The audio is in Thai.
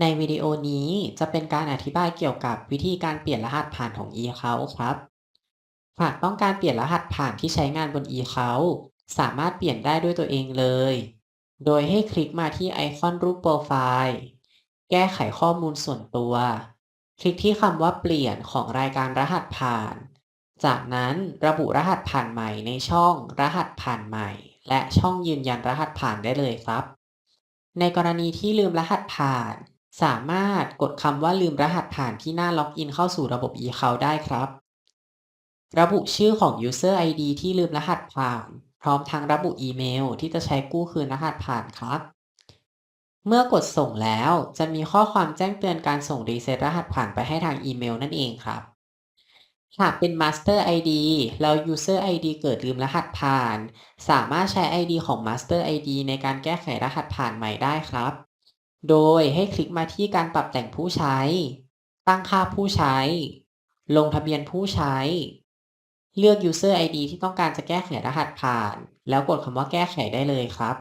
ในวิดีโอนี้จะเป็นการอธิบายเกี่ยวกับวิธีการเปลี่ยนรหัสผ่านของ eAccount ครับ หากต้องการเปลี่ยนรหัสผ่านที่ใช้งานบน eAccount สามารถเปลี่ยนได้ด้วยตัวเองเลย โดยให้คลิกมาที่ไอคอนรูปโปรไฟล์ แก้ไขข้อมูลส่วนตัว คลิกที่คำว่าเปลี่ยนของรายการรหัสผ่าน จากนั้นระบุรหัสผ่านใหม่ในช่องรหัสผ่านใหม่ และช่องยืนยันรหัสผ่านได้เลยครับ ในกรณีที่ลืมรหัสผ่าน สามารถกดคำว่าลืมรหัสผ่านที่หน้าล็อกอินเข้าสู่ระบบ e c o u n ได้ครับ ระบุชื่อของ User ID ที่ลืมรหัสผ่าน พร้อมทั้งระบุอีเมลที่จะใช้กู้คืนรหัสผ่านครับ เมื่อกดส่งแล้วจะมีข้อความแจ้งเตือนการส่งรีเซ็ตรหัสผ่านไปให้ทางอีเมลนั่นเองครับ หากเป็น Master ID แล้ว User ID เกิดลืมรหัสผ่าน สามารถใช้ ID ของ Master ID ในการแก้ไขรหัสผ่านใหม่ได้ครับ โดยให้คลิกมาที่การปรับแต่งผู้ใช้ ตั้งค่าผู้ใช้ ลงทะเบียนผู้ใช้ เลือก User ID ที่ต้องการจะแก้ไขรหัสผ่าน แล้วกดคำว่าแก้ไขได้เลยครับ